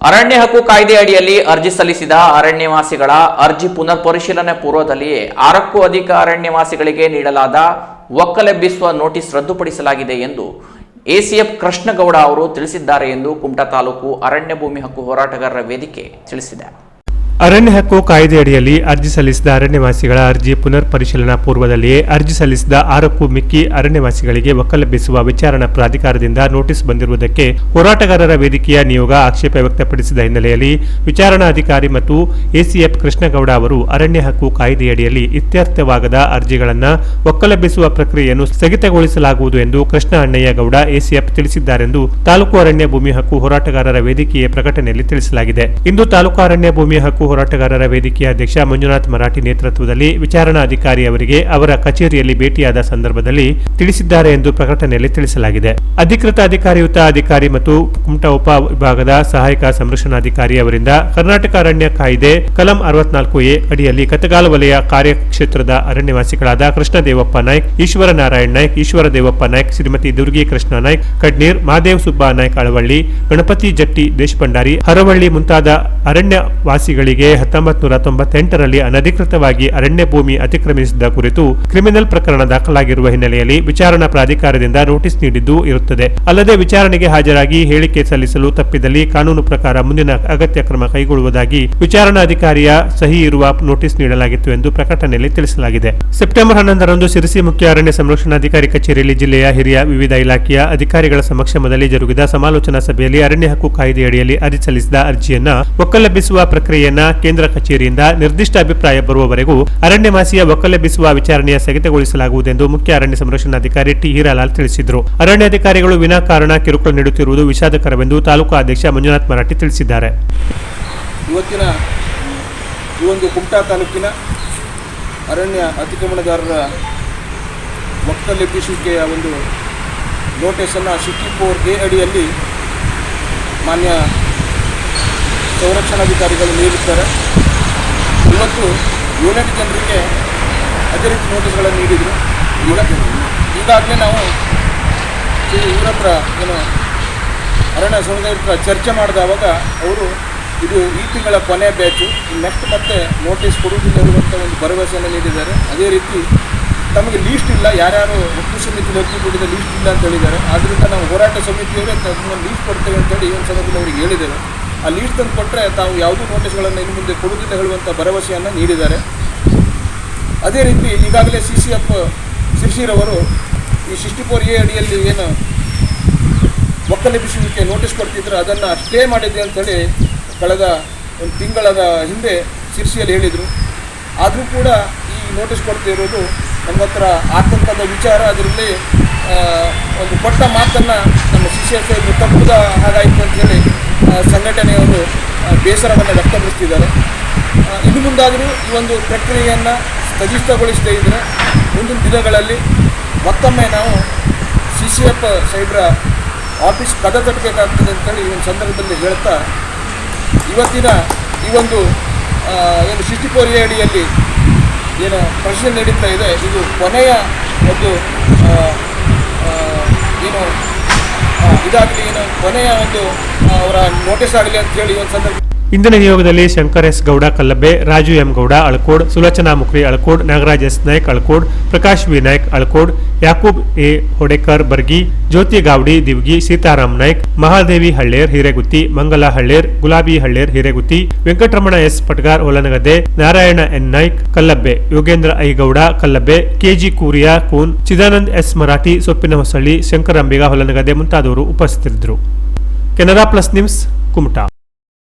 ಅರಣ್ಯ ಹಕ್ಕು ಕಾಯ್ದೆ ಅಡಿಯಲ್ಲಿ ಅರ್ಜಿ ಸಲ್ಲಿಸಿದ ಅರಣ್ಯವಾಸಿಗಳ ಅರ್ಜಿ ಪುನರ್ ಪರಿಶೀಲನೆ ಪೂರ್ವದಲ್ಲಿಯೇ ಆರಕ್ಕೂ ಅಧಿಕ ಅರಣ್ಯವಾಸಿಗಳಿಗೆ ನೀಡಲಾದ ಒಕ್ಕಲೆಬ್ಬಿಸುವ ನೋಟಿಸ್ ರದ್ದುಪಡಿಸಲಾಗಿದೆ ಎಂದು ಎಸಿಎಫ್ ಕೃಷ್ಣಗೌಡ ಅವರು ತಿಳಿಸಿದ್ದಾರೆ ಎಂದು ಕುಮಟಾ ತಾಲೂಕು ಅರಣ್ಯ ಭೂಮಿ ಹಕ್ಕು ಹೋರಾಟಗಾರರ ವೇದಿಕೆ ತಿಳಿಸಿದೆ. ಅರಣ್ಯ ಹಕ್ಕು ಕಾಯ್ದೆಯಡಿಯಲ್ಲಿ ಅರ್ಜಿ ಸಲ್ಲಿಸಿದ ಅರಣ್ಯವಾಸಿಗಳ ಅರ್ಜಿ ಪುನರ್ ಪರಿಶೀಲನಾ ಪೂರ್ವದಲ್ಲಿಯೇ ಅರ್ಜಿ ಸಲ್ಲಿಸಿದ ಆರಕ್ಕೂ ಮಿಕ್ಕಿ ಅರಣ್ಯವಾಸಿಗಳಿಗೆ ಒಕ್ಕಲೆಬ್ಬಿಸುವ ವಿಚಾರಣಾ ಪ್ರಾಧಿಕಾರದಿಂದ ನೋಟಿಸ್ ಬಂದಿರುವುದಕ್ಕೆ ಹೋರಾಟಗಾರರ ವೇದಿಕೆಯ ನಿಯೋಗ ಆಕ್ಷೇಪ ವ್ಯಕ್ತಪಡಿಸಿದ ಹಿನ್ನೆಲೆಯಲ್ಲಿ ವಿಚಾರಣಾಧಿಕಾರಿ ಮತ್ತು ಎಸಿಎಫ್ ಕೃಷ್ಣಗೌಡ ಅವರು ಅರಣ್ಯ ಹಕ್ಕು ಕಾಯ್ದೆಯಡಿಯಲ್ಲಿ ಇತ್ಯರ್ಥವಾಗದ ಅರ್ಜಿಗಳನ್ನು ಒಕ್ಕಲೆಬ್ಬಿಸುವ ಪ್ರಕ್ರಿಯೆಯನ್ನು ಸ್ಥಗಿತಗೊಳಿಸಲಾಗುವುದು ಎಂದು ಕೃಷ್ಣ ಅಣ್ಣಯ್ಯ ಗೌಡ ಎಸಿಎಫ್ ತಿಳಿಸಿದ್ದಾರೆಂದು ತಾಲೂಕು ಅರಣ್ಯ ಭೂಮಿ ಹಕ್ಕು ಹೋರಾಟಗಾರರ ವೇದಿಕೆಯ ಪ್ರಕಟಣೆಯಲ್ಲಿ ತಿಳಿಸಲಾಗಿದೆ. ಇಂದು ತಾಲೂಕು ಅರಣ್ಯ ಭೂಮಿ ಹಕ್ಕು ಹೋರಾಟಗಾರರ ವೇದಿಕೆಯ ಅಧ್ಯಕ್ಷ ಮಂಜುನಾಥ್ ಮರಾಠಿ ನೇತೃತ್ವದಲ್ಲಿ ವಿಚಾರಣಾಧಿಕಾರಿ ಅವರಿಗೆ ಅವರ ಕಚೇರಿಯಲ್ಲಿ ಭೇಟಿಯಾದ ಸಂದರ್ಭದಲ್ಲಿ ತಿಳಿಸಿದ್ದಾರೆ ಎಂದು ಪ್ರಕಟಣೆಯಲ್ಲಿ ತಿಳಿಸಲಾಗಿದೆ. ಅಧಿಕೃತ ಅಧಿಕಾರಿಯುತ ಅಧಿಕಾರಿ ಮತ್ತು ಕುಮಟಾ ಉಪ ವಿಭಾಗದ ಸಹಾಯಕ ಸಂರಕ್ಷಣಾಧಿಕಾರಿ ಅವರಿಂದ ಕರ್ನಾಟಕ ಅರಣ್ಯ ಕಾಯ್ದೆ ಕಲಂ ಅರವತ್ನಾಲ್ಕು ಎ ಅಡಿಯಲ್ಲಿ ಕತಗಾಲ ವಲಯ ಕಾರ್ಯಕ್ಷೇತ್ರದ ಅರಣ್ಯವಾಸಿಗಳಾದ ಕೃಷ್ಣ ದೇವಪ್ಪ ನಾಯ್ಕ್, ಈಶ್ವರ ನಾರಾಯಣ್ ನಾಯ್ಕ್, ಈಶ್ವರ ದೇವಪ್ಪ ನಾಯ್ಕ್, ಶ್ರೀಮತಿ ದುರ್ಗಿ ಕೃಷ್ಣ ನಾಯ್ಕ್ ಕಡ್ನೀರ್ ಮಹಾದೇವ್ ಸುಬ್ಬ ನಾಯ್ಕ್, ಅಳವಳ್ಳಿ, ಗಣಪತಿ ಜಟ್ಟಿ ದೇಶಭಂಡಾರಿ, ಹರವಳ್ಳಿ ಮುಂತಾದ ಅರಣ್ಯ ವಾಸಿಗಳಿಗೆ ಹತ್ತೊಂಬತ್ತು ನೂರ ತೊಂಬತ್ತೆಂಟರಲ್ಲಿ ಅನಧಿಕೃತವಾಗಿ ಅರಣ್ಯ ಭೂಮಿ ಅತಿಕ್ರಮಿಸಿದ ಕುರಿತು ಕ್ರಿಮಿನಲ್ ಪ್ರಕರಣ ದಾಖಲಾಗಿರುವ ಹಿನ್ನೆಲೆಯಲ್ಲಿ ವಿಚಾರಣಾ ಪ್ರಾಧಿಕಾರದಿಂದ ನೋಟಿಸ್ ನೀಡಿದ್ದು ಇರುತ್ತದೆ. ಅಲ್ಲದೆ ವಿಚಾರಣೆಗೆ ಹಾಜರಾಗಿ ಹೇಳಿಕೆ ಸಲ್ಲಿಸಲು ತಪ್ಪಿದಲ್ಲಿ ಕಾನೂನು ಪ್ರಕಾರ ಮುಂದಿನ ಅಗತ್ಯ ಕ್ರಮ ಕೈಗೊಳ್ಳುವುದಾಗಿ ವಿಚಾರಣಾಧಿಕಾರಿಯ ಸಹಿ ಇರುವ ನೋಟಿಸ್ ನೀಡಲಾಗಿತ್ತು ಎಂದು ಪ್ರಕಟಣೆಯಲ್ಲಿ ತಿಳಿಸಲಾಗಿದೆ. ಸೆಪ್ಟೆಂಬರ್ ಹನ್ನೊಂದರಂದು ಸಿರಿಸಿ ಮುಖ್ಯ ಅರಣ್ಯ ಸಂರಕ್ಷಣಾಧಿಕಾರಿ ಕಚೇರಿಯಲ್ಲಿ ಜಿಲ್ಲೆಯ ಹಿರಿಯ ವಿವಿಧ ಇಲಾಖೆಯ ಅಧಿಕಾರಿಗಳ ಸಮಕ್ಷಮದಲ್ಲಿ ಜರುಗಿದ ಸಮಾಲೋಚನಾ ಸಭೆಯಲ್ಲಿ ಅರಣ್ಯ ಹಕ್ಕು ಕಾಯ್ದೆಯಡಿಯಲ್ಲಿ ಅರ್ಜಿ ಸಲ್ಲಿಸಿದ ಅರ್ಜಿಯನ್ನ ಒಕ್ಕಲೆಬ್ಬಿಸುವ ಪ್ರಕ್ರಿಯೆಯನ್ನ ಕೇಂದ್ರ ಕಚೇರಿಯಿಂದ ನಿರ್ದಿಷ್ಟ ಅಭಿಪ್ರಾಯ ಬರುವವರೆಗೂ ಅರಣ್ಯ ಮಾಸಿಯ ಒಕ್ಕಲೆಬ್ಬಿಸುವ ವಿಚಾರಣೆಯ ಸ್ಥಗಿತಗೊಳಿಸಲಾಗುವುದೆಂದು ಮುಖ್ಯ ಅರಣ್ಯ ಸಂರಕ್ಷಣಾಧಿಕಾರಿ ಟಿ. ಹೀರಾಲಾಲ್ ತಿಳಿಸಿದರು. ಅರಣ್ಯಾಧಿಕಾರಿಗಳು ವಿನಾಕಾರಣ ಕಿರುಕುಳ ನೀಡುತ್ತಿರುವುದು ವಿಷಾದಕರವೆಂದು ತಾಲೂಕು ಅಧ್ಯಕ್ಷ ಮಂಜುನಾಥ್ ಮರಾಠಿ ತಿಳಿಸಿದ್ದಾರೆ. ಇವತ್ತಿನ ಈ ಒಂದು ಕುಮಟಾ ತಾಲೂಕಿನ ಅರಣ್ಯ ಅತಿಕ್ರಮಣದಾರರ ಒಕ್ಕಲೆಬ್ಬಿಸುವಿಕೆಯ ಒಂದು ನೋಟಿಸನ್ನು ಸಿಕ್ಸ್ಟಿ ಫೋರ್ ಎ ಅಡಿಯಲ್ಲಿ ಮಾನ್ಯ ಸಂರಕ್ಷಣಾಧಿಕಾರಿಗಳು ನೀಡುತ್ತಾರೆ ಇವತ್ತು ಏಳೆಂಟು ಜನರಿಗೆ ಅದೇ ರೀತಿ ನೋಟಿಸ್ಗಳನ್ನು ನೀಡಿದರು. ಈಗ ಈಗಾಗಲೇ ನಾವು ಇವ್ರ ಹತ್ರ ಏನು ಅರಣ್ಯ ಹತ್ರ ಚರ್ಚೆ ಮಾಡಿದವಾಗ ಅವರು ಇದು ಈ ತಿಂಗಳ ಕೊನೆ ಬ್ಯಾಚು ನೆಕ್ಸ್ಟ್ ಮತ್ತೆ ನೋಟಿಸ್ ಕೊಡುವುದಿಲ್ಲ ಇರುವಂಥ ಒಂದು ಭರವಸೆಯನ್ನು ನೀಡಿದ್ದಾರೆ. ಅದೇ ರೀತಿ ತಮಗೆ ಲೀಸ್ಟ್ ಇಲ್ಲ, ಯಾರ್ಯಾರು ಒಟ್ಟು ಸಮಿತಿ ಅರ್ಜಿ ಕೊಟ್ಟಿದ್ದ ಲೀಸ್ಟ್ ಇಲ್ಲ ಅಂತ ಹೇಳಿದ್ದಾರೆ. ಆದ್ದರಿಂದ ನಾವು ಹೋರಾಟ ಸಮಿತಿಯವರೇ ತಮ್ಮ ಲೀಸ್ಟ್ ಕೊಡ್ತೇವೆ ಅಂತೇಳಿ ಒಂದು ಸಂದರ್ಭದಲ್ಲಿ ಅವರಿಗೆ ಹೇಳಿದ್ದೇವೆ. ಆ ಲೀಡ್ ತಂದು ಕೊಟ್ಟರೆ ತಾವು ಯಾವುದೂ ನೋಟಿಸ್ಗಳನ್ನು ಇನ್ನು ಮುಂದೆ ಕೊಡುವುದಿಲ್ಲ ಹೇಳುವಂಥ ಭರವಸೆಯನ್ನು ನೀಡಿದ್ದಾರೆ. ಅದೇ ರೀತಿ ಈಗಾಗಲೇ ಸಿ ಸಿ ಎಫ್ ಶಿರ್ಷಿರವರು ಈ ಸಿಕ್ಸ್ಟಿ ಫೋರ್ ಎ ಅಡಿಯಲ್ಲಿ ಏನು ಒಕ್ಕಲೆಬ್ಬಿಸುವಿಕೆ ನೋಟಿಸ್ ಕೊಡ್ತಿದ್ರು, ಅದನ್ನು ಸ್ಟೇ ಮಾಡಿದೆ ಅಂತೇಳಿ ಕಳೆದ ಒಂದು ತಿಂಗಳದ ಹಿಂದೆ ಶಿರ್ಸಿಯಲ್ಲಿ ಹೇಳಿದರು. ಆದರೂ ಕೂಡ ಈ ನೋಟಿಸ್ ಕೊಡ್ತಿರೋದು ನಮ್ಮ ಹತ್ರ ಆತಂಕದ ವಿಚಾರ, ಅದರಲ್ಲಿ ಒಂದು ಕೊಟ್ಟ ಮಾತನ್ನು ನಮ್ಮ ಸಿ ಸಿ ಎಫ್ ತಪ್ಪುದ ಹಾಗಾಯಿತು ಅಂತೇಳಿ ಸಂಘಟನೆಯವರು ಬೇಸರವನ್ನು ವ್ಯಕ್ತಪಡಿಸ್ತಿದ್ದಾರೆ. ಇನ್ನು ಮುಂದಾದರೂ ಈ ಒಂದು ಪ್ರಕ್ರಿಯೆಯನ್ನು ಸ್ಥಗಿತಗೊಳಿಸದೇ ಇದ್ದರೆ ಮುಂದಿನ ದಿನಗಳಲ್ಲಿ ಮತ್ತೊಮ್ಮೆ ನಾವು C C F cyber office ಕದ ತಟ್ಟಬೇಕಾಗ್ತದೆ ಅಂತೇಳಿ ಈ ಒಂದು ಸಂದರ್ಭದಲ್ಲಿ ಹೇಳ್ತಾ, ಇವತ್ತಿನ ಈ ಒಂದು ಏನು ಸಿಕ್ಸ್ಟಿ ಫೋರ್ ಅಡಿಯಲ್ಲಿ ಏನು ಪ್ರಶ್ನೆ ನಡೀತಾ ಇದೆ. ಇದು ಕೊನೆಯ ಒಂದು ಏನು ಇದಾಗಲಿ ಏನು ಕೊನೆಯ ಒಂದು ಅವರ ನೋಟಿಸ್ ಆಗಲಿ ಅಂತ ಹೇಳಿ ಒಂದು ಸಂದರ್ಭ ಇಂದಿನ ನಿಯೋಗದಲ್ಲಿ Shankar S Gowda Kallabbe Raju M Gowda, Alakod, Sulochana Mukri Alakod, Nagaraj S Naik Alakod, Prakash V Naik Alakod Yakub A. Hodekar, Bargi, Jyoti Gawadi, Divgi, Sitaram Naik, Mahadevi Haller, Hiregutti, Mangala Haller, Gulabi Haller, Hiregutti, Venkataramana S. Patgar Holanagadde Narayana N. Naik, Kallabbe, Yogendra Aigowda Gowda Kallabbe, KG Kuriya, Koon, Chidanand S. Marathi, Soppina Hosalli, Shankar Ambiga, Holanagadde ಮುಂತಾದವರು ಉಪಸ್ಥಿತರಿದ್ದರು. Canara plus NIMS Kumta.